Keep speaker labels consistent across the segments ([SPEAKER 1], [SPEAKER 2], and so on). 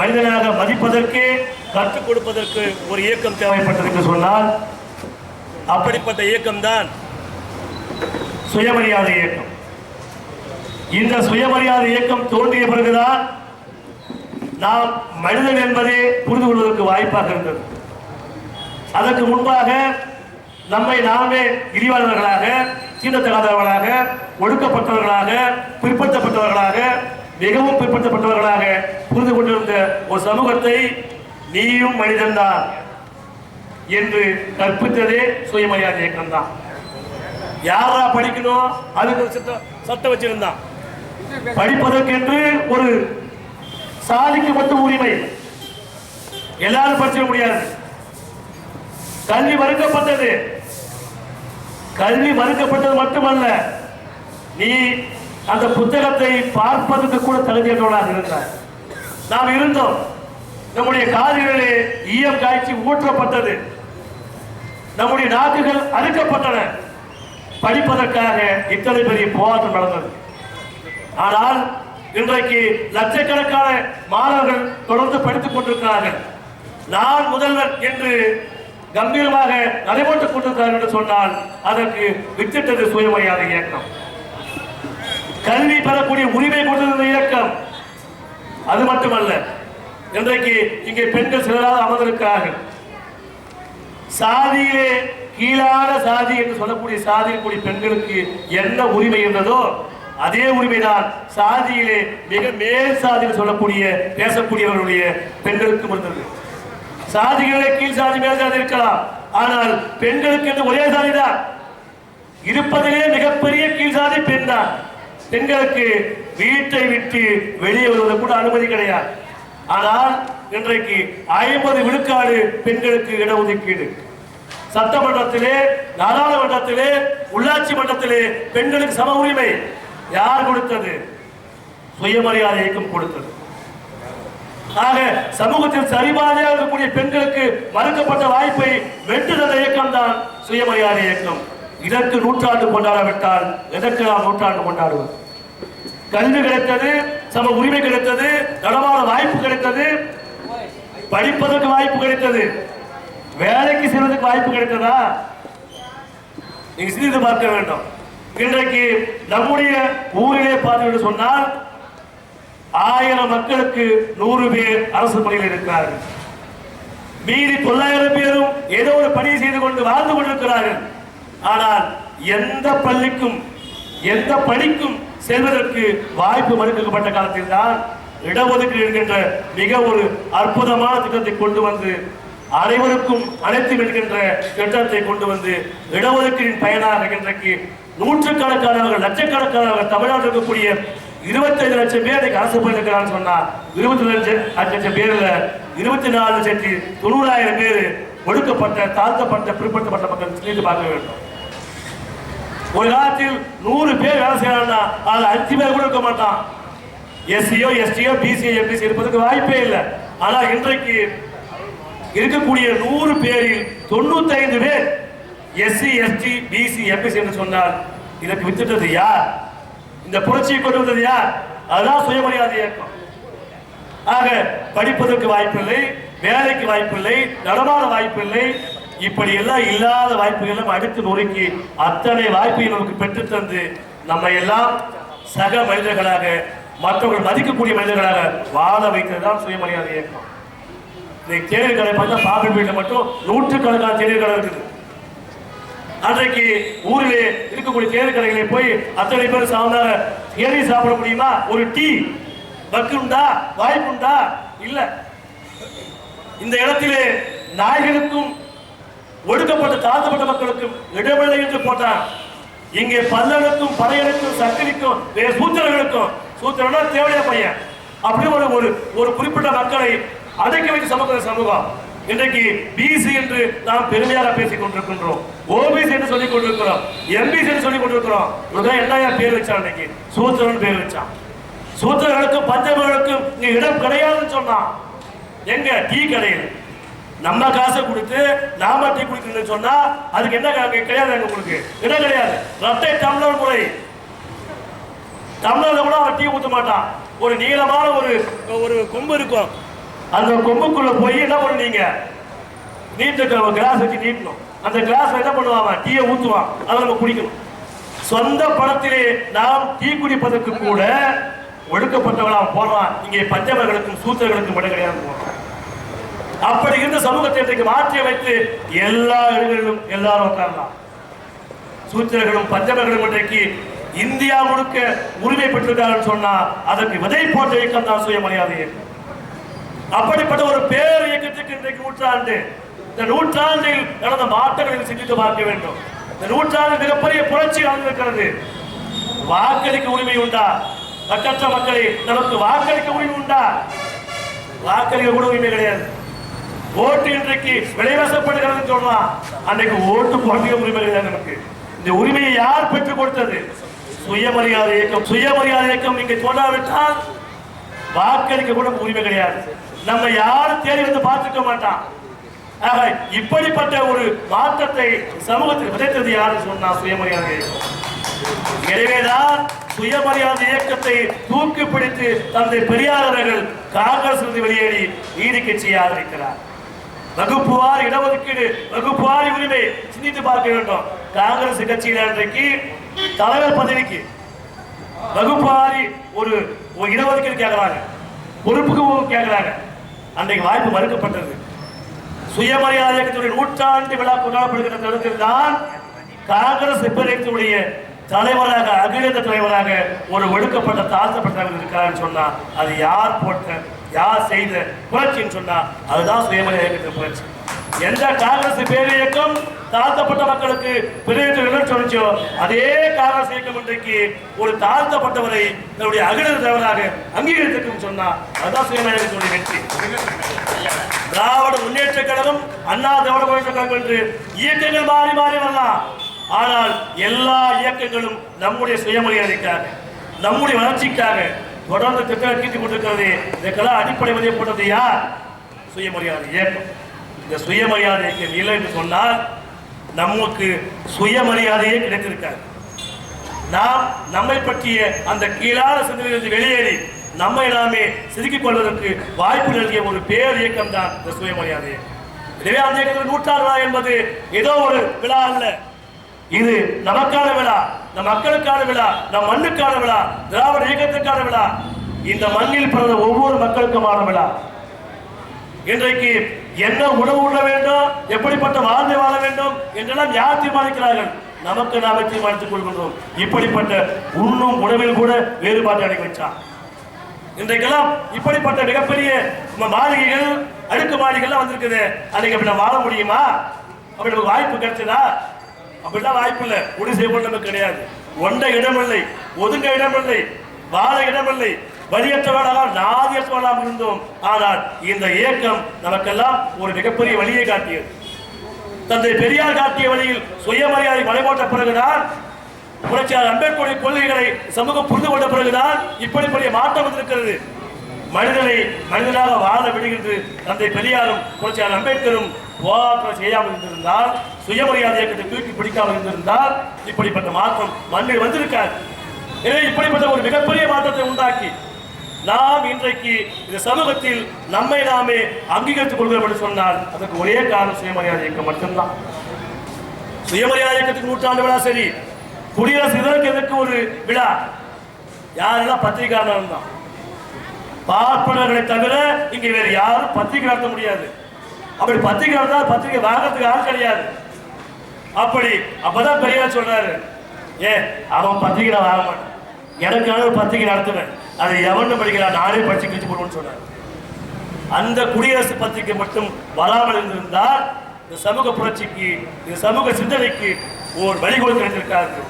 [SPEAKER 1] மனிதனாக மதிப்பதற்கு கற்றுக் கொடுப்பதற்கு ஒரு இயக்கம் தேவைப்பட்டது என்று சொன்னால் அப்படிப்பட்ட இயக்கம்தான் சுயமரியாதை இயக்கம். இந்த சுயமரியாதை இயக்கம் தோன்றிய பிறகுதான் நாம் மனிதன் என்பதை புரிந்து கொள்வதற்கு வாய்ப்பாக இருந்தது. அதற்கு முன்பாக நம்மை நாமே இழிவாளர்களாக சீனத்தகாதவர்களாக ஒடுக்கப்பட்டவர்களாக பிற்படுத்தப்பட்டவர்களாக மிகவும் பிற்படுத்தப்பட்டவர்களாக புரிந்து கொண்டிருந்த ஒரு சமூகத்தை நீயும் மனிதன்தான் என்று கற்பித்ததே சுயமரியாதை இயக்கம் தான். யாரா படிக்கணும்? அதுக்கு சட்டம் சட்டம் வச்சிருந்தான். படிப்பதற்கென்று ஒரு சாதிக்கு மட்டும் உரிமை. எல்லாரும் படிச்சிட முடியாது. கல்வி மறுக்கப்பட்டது. கல்வி மறுக்கப்பட்டது மட்டுமல்ல நீ அந்த புத்தகத்தை பார்ப்பதற்கு கூட தகுதியற்றவனாக இருந்தார் நாம் இருந்தோம். நம்முடைய காதுகளிலே ஈயம் காய்ச்சி ஊற்றப்பட்டது. நம்முடைய நாக்குகள் அறுக்கப்பட்டன. படிப்பதற்காக இத்தனை பெரிய போராட்டம் நடந்தது. ஆனால் இன்றைக்கு லட்சக்கணக்கான மாணவர்கள் தொடர்ந்து படித்துக் கொண்டிருக்கிறார்கள். நான் முதல்வர் என்று கம்பீரமாக நடைபெற்றுக் கொண்டிருக்கிறார்கள் என்று சொன்னால் அதற்கு வித்திட்டது சுயமரியாதை இயக்கம். கல்வி பெறக்கூடிய உரிமை கொடுத்தது இயக்கம். அது மட்டுமல்ல இன்றைக்கு இங்கே பெண்கள் சிலராக அமர்ந்திருக்கிறார்கள். சாதியிலே கீழான சாதி என்று சொல்லக்கூடிய சாதியில் கூடிய பெண்களுக்கு என்ன உரிமை இருந்ததோ அதே உரிமைதான் சாதியிலே மிக மேல் சாதியில் சொல்லக்கூடிய பேசக்கூடியவர்களுடைய பெண்களுக்கு இருந்தது சாதிகளே கீழ் சாதி மேல் சாதி இருக்கலாம். ஆனால் பெண்களுக்கு என்று ஒரே சாதிதான்? இருப்பதிலே மிகப்பெரிய கீழ் சாதி பெண் தான் பெண்களுக்கு வீட்டை விட்டு வெளியே வருவது கூட அனுமதி கிடையாது. ஆனால் இன்றைக்கு ஐம்பது விழுக்காடு பெண்களுக்கு இடஒதுக்கீடு. சட்டமன்றத்திலே நாடாளுமன்றத்திலே உள்ளாட்சி மன்றத்திலே பெண்களுக்கு சம உரிமை. யார் கொடுத்தது? சுயமரியாதை இயக்கம் கொடுத்தது. ஆக சமூகத்தில் சரிபாதையாக இருக்கக்கூடிய பெண்களுக்கு மறுக்கப்பட்ட வாய்ப்பை வென்று தந்த இயக்கம் தான் சுயமரியாதை இயக்கம். இதற்கு நூற்றாண்டு கொண்டாடாவிட்டால் எதற்கு நாம் நூற்றாண்டு கொண்டாடுவோம்? கல்வி கிடைத்தது சம உரிமை கிடைத்தது நடமாட வாய்ப்பு கிடைத்தது படிப்பதற்கு வாய்ப்பு கிடைத்தது. வேலைக்கு செல்வதற்கு வாய்ப்பு கிடைத்ததா? நீங்க சிந்தித்து பார்க்க வேண்டும். இன்றைக்கு நம்முடைய ஊரிலே பார்த்தீர்கள் சொன்னால் ஆயிரம் மக்களுக்கு நூறு பேர் அரசு பணியில் இருக்கிறார்கள். மீதி தொள்ளாயிரம் பேரும் ஏதோ ஒரு பணி செய்து கொண்டு வாழ்ந்து கொண்டிருக்கிறார்கள். ஆனால் எந்த பள்ளிக்கும் எந்த பணிக்கும் செல்வதற்கு வாய்ப்பு மறுக்கப்பட்ட காலத்தில் தான் இடஒதுக்கீடு என்கின்ற மிக ஒரு அற்புதமான திட்டத்தை கொண்டு வந்து அனைவருக்கும் அனைத்தும் என்கின்ற திட்டத்தை கொண்டு வந்து இடஒதுக்கீடின் பயனாக இன்றைக்கு நூற்றுக்கணக்கானவர்கள் லட்சக்கணக்கானவர்கள் தமிழ்நாட்டில் இருக்கக்கூடிய இருபத்தைந்து லட்சம் பேர் இன்னைக்கு அரசு போயிருக்கிறான்னு சொன்னா இருபத்தி லட்சம் லட்சம் பேர்ல இருபத்தி நாலு லட்சத்தி தொண்ணூறாயிரம் பேர் ஒடுக்கப்பட்ட தாழ்த்தப்பட்ட பிற்படுத்தப்பட்ட மக்கள் சிந்தித்து பார்க்க வேண்டும். ஒரு காலத்தில் நூறு பேர் வேலை செய்யறாங்கன்னா அதில் அஞ்சு பேர் கூட இருக்க மாட்டான். எஸ்சியோ எஸ்டியோ பிசிஓ எம்பிசி இருப்பதற்கு வாய்ப்பே இல்லை. ஆனால் இன்றைக்கு இருக்கக்கூடிய நூறு பேரில் தொண்ணூத்தைந்து பேர் எஸ்சி எஸ்டி பிசி எம்பிசி என்று சொன்னால் இதற்கு வித்துட்டது யார்? இந்த புரட்சியை கொண்டு வந்தது யார்? அதுதான் சுயமரியாதை இயக்கம். ஆக படிப்பதற்கு வாய்ப்பில்லை வேலைக்கு வாய்ப்பில்லை நடமாட வாய்ப்பில்லை இப்படி எல்லாம் இல்லாத வாய்ப்புகள் அடுத்து நொறுக்கி அத்தனை வாய்ப்பையும் நமக்கு பெற்று தந்து நம்ம எல்லாம் சக மனிதர்களாக மற்றவர்கள் மதிக்கக்கூடிய மனிதர்களாக வாழ வைத்ததுதான் சுயமரியாதை இயக்கம். இன்னைக்கு தேநீர் கடை பார்த்தா பாகல் வீட்டில் மட்டும் நூற்றுக்கணக்கான தேநீர் இருக்குது அன்றைக்கு ஊரிலே இருக்கக்கூடிய தேநீர் கடைகளை போய் அத்தனை பேர் சாப்பிட தேடி சாப்பிட முடியுமா? ஒரு டீ. வக்குண்டா? வாய்ப்புண்டா? இல்ல. இந்த இடத்திலே நாய்களுக்கும் ஒடுக்கப்பட்ட தாழ்த்தப்பட்ட மக்களுக்கும் இடமில்லை என்று போட்டான் இங்கே பல்லனுக்கும் பறையனுக்கும் சக்கரிக்கும் வேறு சூத்திரர்களுக்கும் சூத்திரனா தேவையா பையன். அப்படி ஒரு ஒரு ஒரு குறிப்பிட்ட மக்களை அடக்கி வைத்து சமூக சமூகம். இன்றைக்கு பிசி என்று நாம் பெருமையாக பேசிக் கொண்டிருக்கின்றோம். ஓபிசி என்று சொல்லிக் கொண்டிருக்கிறோம். எம்பிசி என்று சொல்லிக் கொண்டிருக்கிறோம். இவங்க என்ன பேர் வச்சான் இன்னைக்கு சூத்திரன் பேர் வச்சான் சூத்திரர்களுக்கும் பஞ்சமர்களுக்கும் இங்க இடம் கிடையாதுன்னு சொன்னான். எங்க? டீ கடையில். நம்ம காசை கொடுத்து நாம டீ குடிக்கணும்னு சொன்னா அதுக்கு என்ன கிடையாது எங்க உங்களுக்கு. என்ன கிடையாது? ரத்தை டம்ளர் முறை. டம்ளர்ல கூட அவன் டீ ஊத்த மாட்டான். ஒரு நீளமான ஒரு ஒரு கொம்பு இருக்கும். அந்த கொம்புக்குள்ள போய் என்ன பண்ணுவீங்க? நீட்டு கிளாஸ் வச்சு நீட்டணும். அந்த கிளாஸ் என்ன பண்ணுவான் டீயை ஊத்துவான். அதை நம்ம குடிக்கணும். சொந்த பணத்திலே நாம் டீ குடிப்பதற்கு கூட ஒடுக்கப்பட்டவர்களாம் போடுறான். இங்கே பஞ்சவர்களுக்கும் சூத்திரர்களுக்கும் மட்டும் கிடையாது போடுறான். அப்படி இருந்த சமூகத்தை இன்றைக்கு மாற்றி வைத்து எல்லா இடங்களிலும் எல்லாரும் உட்காரலாம். சூத்திரர்களும் பஞ்சமர்களும் இன்றைக்கு இந்தியா முழுக்க உரிமை பெற்றிருக்கார்கள் சொன்னா அதற்கு விதை போன்ற இயக்கம் தான் சுயமரியாதை இயக்கம். அப்படிப்பட்ட ஒரு பேர் இயக்கத்துக்கு இன்றைக்கு நூற்றாண்டு. இந்த நூற்றாண்டில் நடந்த மாற்றங்களை சிந்தித்து பார்க்க வேண்டும். இந்த நூற்றாண்டு மிகப்பெரிய புரட்சி நடந்திருக்கிறது வாக்களிக்க உரிமை உண்டா? கட்டற்ற மக்களை நமக்கு வாக்களிக்க உரிமை உண்டா? வாக்களிக்க கூட உரிமை கிடையாது. ஓட்டு இன்றைக்கு விலைவசப்படுகிறது சொல்றான் அன்றைக்கு ஓட்டு போட்டிய உரிமை கிடையாது நமக்கு? இந்த உரிமையை யார் பெற்றுக் கொடுத்தது? சுயமரியாதை இயக்கம் சுயமரியாதை இயக்கம் நீங்க சொல்லாவிட்டால் வாக்களிக்க கூட உரிமை கிடையாது. நம்ம யாரும் தேடி வந்து பார்த்துக்க மாட்டான். ஆக இப்படிப்பட்ட ஒரு மாற்றத்தை சமூகத்தில் விதைத்தது யாரு சொன்னா சுயமரியாதை இயக்கம். எனவேதான் சுயமரியாதை இயக்கத்தை தூக்கி பிடித்து தந்தை பெரியார் அவர்கள் காங்கிரஸ் இருந்து வெளியேறி நீதி கட்சியை ஆதரிக்கிறார் வகுப்புவார் இடஒதுக்கீடு வகுப்புவார் உரிமை சிந்தித்து பார்க்க வேண்டும். காங்கிரஸ் கட்சியில் இன்றைக்கு தலைவர் பதவிக்கு வகுப்புவாரி ஒரு இடஒதுக்கீடு கேட்கிறாங்க. பொறுப்புக்கு கேட்கிறாங்க. அன்றைக்கு வாய்ப்பு மறுக்கப்பட்டது. சுயமரியாதை இயக்கத்துடைய நூற்றாண்டு விழா கொண்டாடப்படுகிற தருணத்தில் தான் காங்கிரஸ் இப்பறையத்துடைய தலைவராக அகில தலைவராக ஒரு ஒடுக்கப்பட்ட தாழ்த்தப்பட்டவர் இருக்கிறார் சொன்னா அது யார் போட்ட யார் செய்த புரட்சின்னு சொன்னா அதுதான் சுயமரியாதை இயக்கத்தின் புரட்சி. எந்த காங்கிரஸ் பேர் இயக்கம் தாழ்த்தப்பட்ட மக்களுக்கு பிரதிநிதித்துவம் சொல்லிச்சோ அதே காங்கிரஸ் இயக்கம் இன்றைக்கு ஒரு தாழ்த்தப்பட்டவரை தன்னுடைய அகில தலைவராக அங்கீகரித்திருக்கும் சொன்னா அதுதான் சுயமரியாதை வெற்றி. திராவிட முன்னேற்ற கழகம் அண்ணா திராவிட முன்னேற்ற கழகம் என்று இயக்கங்கள் மாறி மாறி வரலாம். ஆனால் எல்லா இயக்கங்களும் நம்முடைய சுயமரியாதைக்காக நம்முடைய வளர்ச்சிக்காக தொடர்ந்து திட்டம் தீட்டிக் கொண்டிருக்கிறது இதற்கெல்லாம் அடிப்படை மதியம் போட்டது யார்? சுயமரியாதை இயக்கம். இந்த சுயமரியாதை இயக்கம் இல்லை என்று சொன்னால் நமக்கு சுயமரியாதையே கிடைத்திருக்காது. நாம் நம்மை பற்றிய அந்த கீழான சிந்தனையிலிருந்து வெளியேறி நம்மை நாமே செதுக்கிக் கொள்வதற்கு வாய்ப்பு நல்கிய ஒரு பேர் இயக்கம் தான் இந்த சுயமரியாதை. இயக்கம். எனவே அந்த இயக்கத்தில் நூற்றாண்டு விழா என்பது ஏதோ ஒரு விழா அல்ல. இது நமக்கான விழா. நம் மக்களுக்கான விழா நம் மண்ணுக்கான விழா திராவிட இயக்கத்திற்கான விழா இந்த மண்ணில் பிறந்த ஒவ்வொரு மக்களுக்குமான விழா. இன்றைக்கு என்ன உணவு உண்ண வேண்டும் எப்படிப்பட்ட வாழ்வை வாழ வேண்டும் என்றெல்லாம் யார் தீர்மானிக்கிறார்கள்? நமக்கு நாமே தீர்மானித்துக் கொள்கின்றோம். இப்படிப்பட்ட உண்ணும் உணவில் கூட வேறுபாட்டை அடங்கி வச்சான் இன்றைக்கெல்லாம் இப்படிப்பட்ட மிகப்பெரிய மாளிகைகள் அடுக்கு மாளிகைகள்லாம் வந்திருக்குது. அன்னைக்கு அப்படி வாழ முடியுமா? அப்படி வாய்ப்பு கிடைச்சதா? அப்படிலாம் வாய்ப்பு இல்லை. குடிசை போல் நமக்கு கிடையாது. ஒண்ட இடமில்லை ஒதுங்க இடமில்லை வாழ இடமில்லை வழியற்றவர்களாக நாதியற்றவர்களாக இருந்தோம். ஆனால் இந்த இயக்கம் நமக்கெல்லாம் ஒரு மிகப்பெரிய வழியை காட்டியது. தந்தை பெரியார் காட்டிய வழியில் சுயமரியாதை மலைபோட்ட பிறகுதான் புரட்சியாளர் அம்பேத்கருடைய கொள்கைகளை சமூகம் புரிந்து கொண்ட பிறகுதான் இப்படிப்படிய மாற்றம் வந்திருக்கிறது. மனிதனை மனிதனாக வாழ விடுகின்ற தந்தை பெரியாரும் புரட்சியாளர் அம்பேத்கரும் போராட்டம் செய்யாமல் இருந்திருந்தால் சுயமரியாதை இயக்கத்தை தூக்கி பிடிக்காமல் இருந்திருந்தால் இப்படிப்பட்ட மாற்றம் மண்ணில் வந்திருக்காது. எனவே இப்படிப்பட்ட ஒரு மிகப்பெரிய மாற்றத்தை உண்டாக்கி நாம் இன்றைக்கு இந்த சமூகத்தில் நம்மை நாமே அங்கீகரித்துக் கொள்கிறோம் என்று சொன்னால் அதற்கு ஒரே காரணம் சுயமரியாதை இயக்கம் மட்டும்தான். சுயமரியாதை இயக்கத்துக்கு நூற்றாண்டு விழா சரி குடியரசு இதற்கு எதற்கு ஒரு விழா? யாரெல்லாம் பத்திரிகையாளர் தான் பார்ப்பனர்களை தவிர இங்கே வேறு யாரும் பத்திரிகை நடத்த முடியாது. அப்படி பத்திரிகை நடத்தா பத்திரிகை வாங்கறதுக்கு ஆள் கிடையாது. அப்படி அப்பதான் பெரியார் சொல்றாரு ஏ அவன் பத்திரிகை நான் வாங்க மாட்டேன். எனக்கான ஒரு பத்திரிகை நடத்துவேன். அதை எவன்னு படிக்கிறான் நானே படிச்சு கிழிச்சு போடுவோம்னு சொன்னார் அந்த குடியரசு பத்திரிகை மட்டும் வராமல் இருந்திருந்தால் இந்த சமூக புரட்சிக்கு இந்த சமூக சிந்தனைக்கு ஒரு வழிகோல் கிடைத்திருக்காரு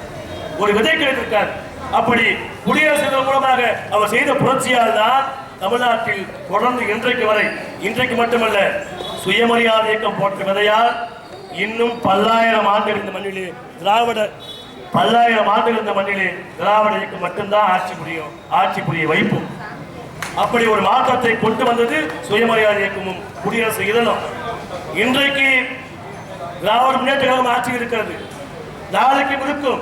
[SPEAKER 1] ஒரு விதை கிடைத்திருக்காரு. அப்படி குடியரசு மூலமாக அவர் செய்த புரட்சியால் தான் தமிழ்நாட்டில் தொடர்ந்து இன்றைக்கு வரை இன்றைக்கு மட்டுமல்ல சுயமரியாதை இயக்கம் போட்ட விதையால் இன்னும் பல்லாயிரம் ஆண்டுகள் இந்த மண்ணிலே திராவிட பல்லாயிரம் ஆண்டுகள் இந்த மண்ணிலே திராவிட இயக்கம் மட்டும்தான் ஆட்சி புரியும் ஆட்சி புரிய வைப்போம். அப்படி ஒரு மாற்றத்தை கொண்டு வந்தது சுயமரியாதை இயக்கமும் குடியரசு இதழும். இன்றைக்கு திராவிட முன்னேற்ற கழகம் ஆட்சி இருக்கிறது. நாளைக்கு இருக்கும்.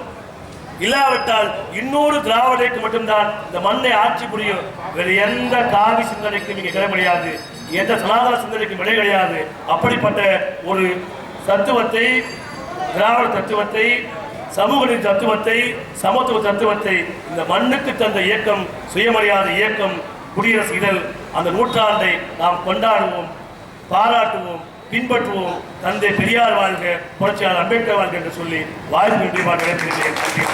[SPEAKER 1] இல்லாவிட்டால் இன்னொரு திராவிடருக்கு மட்டும்தான் இந்த மண்ணை ஆட்சி புரியும். வேறு எந்த காவி சிந்தனைக்கும் இங்கே கிட முடியாது எந்த சனாதன சிந்தனைக்கு விடை கிடையாது. அப்படிப்பட்ட ஒரு தத்துவத்தை திராவிட தத்துவத்தை சமூக தத்துவத்தை சமத்துவ தத்துவத்தை இந்த மண்ணுக்கு தந்த இயக்கம் சுயமரியாதை இயக்கம் குடியரசு இதழ் அந்த நூற்றாண்டை நாம் கொண்டாடுவோம் பாராட்டுவோம் பின்பற்றுவோம். தந்தை பெரியார் வாழ்க புரட்சியாளர் அம்பேத்கர் வாழ்க என்று சொல்லி வாய்ப்பு நன்றி.